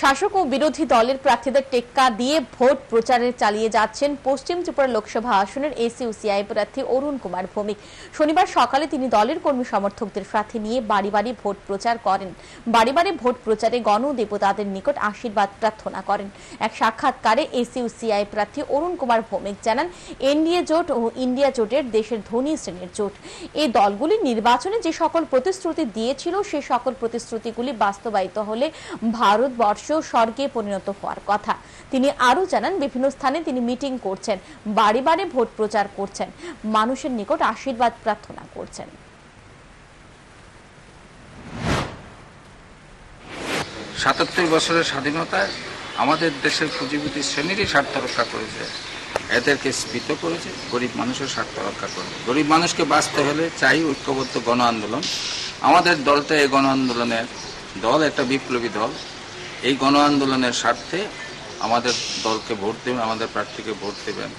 শাসক ও বিরোধী দলের প্রার্থীদের টেক্কা দিয়ে ভোট প্রচারে চালিয়ে যাচ্ছেন পশ্চিম ত্রিপুরা লোকসভা আসনের এসইউসিআই প্রার্থী অরুণ কুমার ভৌমিক। শনিবার সকালে তিনি দলের কর্মী সমর্থকদের সাথে নিয়ে বাড়ি বাড়ি ভোট প্রচার করেন। বাড়ি বাড়ি ভোট প্রচারে গণদেবতাদের নিকট আশীর্বাদ প্রার্থনা করেন। এক সাক্ষাৎকারে এসইউসিআই প্রার্থী অরুণ কুমার ভৌমিক জানান, এনডিএ জোট ও ইন্ডিয়া জোটের দেশের ধনী শ্রেণির জোট। এই দলগুলি নির্বাচনে যে সকল প্রতিশ্রুতি দিয়েছিল, সে সকল প্রতিশ্রুতিগুলি বাস্তবায়িত হলে ভারতবর্ষ স্বর্গে পরিণত হওয়ার কথা। তিনি আরও জানান, বিভিন্ন স্থানে তিনি মিটিং করছেন বাড়ি বাড়ি ভোট প্রচার করছেন, মানুষের নিকট আশীর্বাদ প্রার্থনা করছেন। সাতাত্তর বছরের স্বাধীনতায় আমাদের দেশের পুঁজিপতি শ্রেণীরই স্বার্থ রক্ষা করেছে। এদেরকে স্ফীত করেছে, গরিব মানুষের স্বার্থ রক্ষা করেছে। গরিব মানুষকে বাঁচতে হলে চাই ঐক্যবদ্ধ গণ আন্দোলন। আমাদের দলটা এই গণ আন্দোলনের দল, একটা বিপ্লবী দল। এই গণ আন্দোলনের স্বার্থে আমাদের দলকে ভোট দেবেন আমাদের প্রার্থীকে ভোট দেবেন।